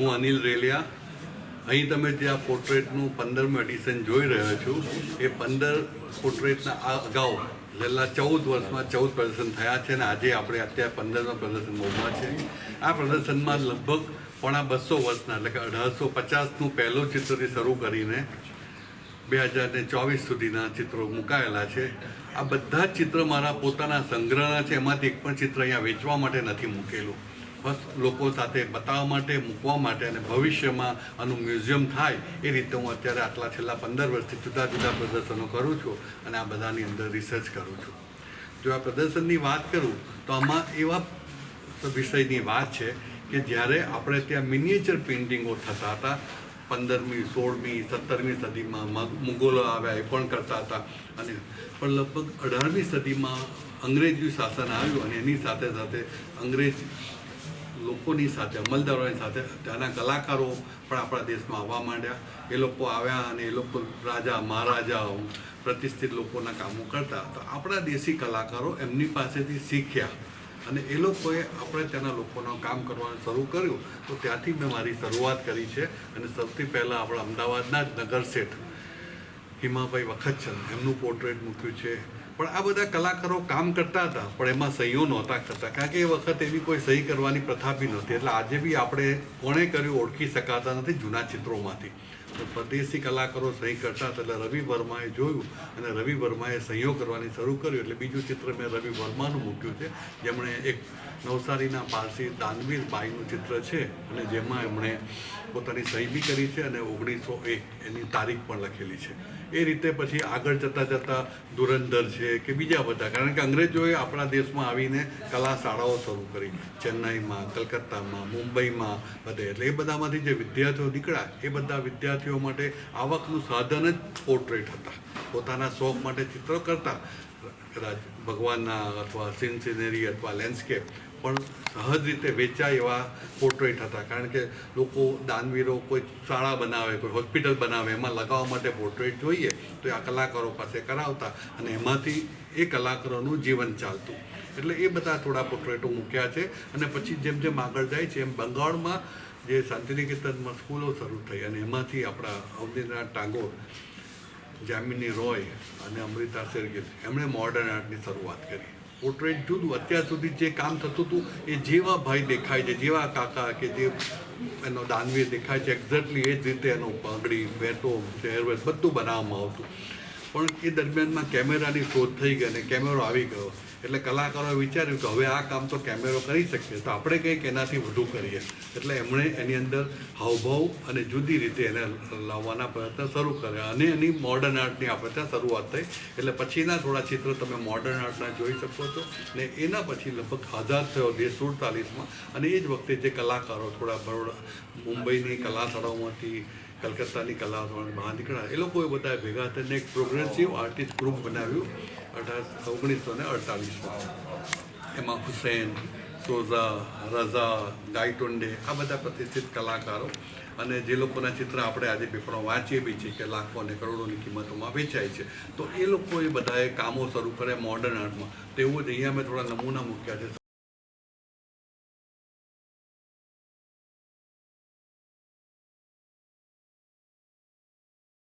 હું અનિલ રેલિયા. અહીં તમે જે આ પોર્ટ્રેટનું પંદરમું એડિશન જોઈ રહ્યો છું, એ પંદર પોર્ટ્રેટના આ અગાઉ, છેલ્લા ચૌદ વર્ષમાં ચૌદ પ્રદર્શન થયા છે અને આજે આપણે અત્યારે પંદરમા પ્રદર્શન મોમાં છે. આ પ્રદર્શનમાં લગભગ પોણા બસો વર્ષના, એટલે કે અઢારસો પચાસનું પહેલું ચિત્રથી શરૂ કરીને બે હજાર ને ચોવીસ સુધીના ચિત્રો મુકાયેલા છે. આ બધા જ ચિત્ર મારા પોતાના સંગ્રહના છે, એમાંથી એક પણ ચિત્ર અહીંયા વેચવા માટે નથી મૂકેલું. બસ લોકો સાથે બતાવવા માટે, મૂકવા માટે અને ભવિષ્યમાં આનું મ્યુઝિયમ થાય એ રીતે હું અત્યારે આટલા છેલ્લા પંદર વર્ષથી જુદા જુદા પ્રદર્શનો કરું છું અને આ બધાની અંદર રિસર્ચ કરું છું. જો આ પ્રદર્શનની વાત કરું તો આમાં એવા વિષયની વાત છે કે જ્યારે આપણે ત્યાં મિનિએચર પેઇન્ટિંગો થતા હતા, પંદરમી, સોળમી, સત્તરમી સદીમાં મુગલો આવ્યા એ પણ કરતા હતા અને પણ લગભગ અઢારમી સદીમાં અંગ્રેજી શાસન આવ્યું અને એની સાથે સાથે અંગ્રેજ લોકોની સાથે, અમલદારોની સાથે, ત્યાંના કલાકારો પણ આપણા દેશમાં આવવા માંડ્યા. એ લોકો આવ્યા અને એ લોકો રાજા, મહારાજાઓ, પ્રતિષ્ઠિત લોકોના કામો કરતા. તો આપણા દેશી કલાકારો એમની પાસેથી શીખ્યા અને એ લોકોએ આપણે ત્યાંના લોકોનું કામ કરવાનું શરૂ કર્યું. તો ત્યાંથી મેં મારી શરૂઆત કરી છે અને સૌથી પહેલાં આપણા અમદાવાદના જ નગર શેઠ હિમાભાઈ વખતચંદ, એમનું પોર્ટ્રેટ મૂક્યું છે. પણ આ બધા કલાકારો કામ કરતા હતા, પણ એમાં સહીઓ નહોતા કરતા. કારણ કે એ વખત એવી કોઈ સહી કરવાની પ્રથા બી નહોતી. એટલે આજે બી આપણે કોણે કર્યું ઓળખી શકાતા નથી જૂના ચિત્રોમાંથી. તો પરદેશી કલાકારો સહી કરતા એટલે રવિ વર્માએ જોયું અને રવિ વર્માએ સહીઓ કરવાની શરૂ કર્યું એટલે બીજું ચિત્ર મેં રવિ વર્માનું મૂક્યું છે. જેમણે એક નવસારીના પારસી દાનવીર બાઈનું ચિત્ર છે અને જેમાં એમણે પોતાની સહી બી કરી છે અને ઓગણીસો એક એની તારીખ પણ લખેલી છે. એ રીતે પછી આગળ જતાં જતાં ધુરંધર છે કે બીજા બધા. કારણ કે અંગ્રેજોએ આપણા દેશમાં આવીને કલા શાળાઓ શરૂ કરી. ચેન્નાઈમાં, કલકત્તામાં, મુંબઈમાં બધે. એટલે એ બધામાંથી જે વિદ્યાર્થીઓ નીકળ્યા, એ બધા વિદ્યાર્થીઓ માટે આવકનું સાધન જ પોર્ટ્રેટ હતા. પોતાના શોખ માટે ચિત્રો કરતા કદાચ ભગવાનના અથવા સીન સિનેરી અથવા લેન્ડસ્કેપ પણ સહજ રીતે વેચાય એવા પોર્ટ્રેટ હતા. કારણ કે લોકો દાનવીરો કોઈ શાળા બનાવે, કોઈ હોસ્પિટલ બનાવે, એમાં લગાવવા માટે પોર્ટ્રેટ જોઈએ, તો આ કલાકારો પાસે કરાવતા અને એમાંથી એ કલાકારોનું જીવન ચાલતું. એટલે એ બધા થોડા પોર્ટ્રેટો મૂક્યા છે અને પછી જેમ જેમ આગળ જાય છે, એમ બંગાળમાં જે શાંતિનિકેતનમાં સ્કૂલો શરૂ થઈ અને એમાંથી આપણા અવનીનાથ ટાગોર, જામિની રોય અને અમૃતા શેરગીલ, એમણે મોડર્ન આર્ટની શરૂઆત કરી. પોર્ટ્રેટ જુદું, અત્યાર સુધી જે કામ થતું હતું, એ જેવા ભાઈ દેખાય છે, જેવા કાકા કે જે એનો દાનવીર દેખાય છે એક્ઝેક્ટલી એ જ રીતે એનો પાઘડી, બેટો ચહેરવેશ બધું બનાવવામાં આવતું. પણ એ દરમિયાનમાં કેમેરાની શોધ થઈ ગઈ અને કેમેરો આવી ગયો. એટલે કલાકારોએ વિચાર્યું કે હવે આ કામ તો કેમેરો કરી શકીએ. તો આપણે કંઈક એનાથી વધુ કરીએ. એટલે એમણે એની અંદર હાવભાવ અને જુદી રીતે એને લાવવાના પ્રયત્ન શરૂ કર્યા અને એની મોડર્ન આર્ટની આપણે ત્યાં શરૂઆત થઈ. એટલે પછીના થોડા ચિત્રો તમે મોડર્ન આર્ટના જોઈ શકો છો. ને એના પછી લગભગ આઝાદ થયો દેશ સુડતાલીસમાં. અને એ જ વખતે જે કલાકારો થોડા બરોડા મુંબઈની કલા શાળાઓમાંથી કલકત્તાની કલા બહાર નીકળ્યા, એ લોકોએ બધા ભેગા થઈને એક પ્રોગ્રેસિવ આર્ટિસ્ટ ગ્રુપ બનાવ્યું. અઢાર ઓગણીસો ને અડતાલીસમાં એમાં હુસેન, સોઝા, રઝા ગાયટોન્ડે આ બધા પ્રતિષ્ઠિત કલાકારો. અને જે લોકોના ચિત્ર આપણે આજે પેપરમાં વાંચીએ બી છીએ કે લાખો અને કરોડોની કિંમતોમાં વેચાય છે. તો એ લોકોએ બધાએ કામો શરૂ કર્યા મોડર્ન આર્ટમાં તેવું જ અહીંયા મેં થોડા નમૂના મૂક્યા છે.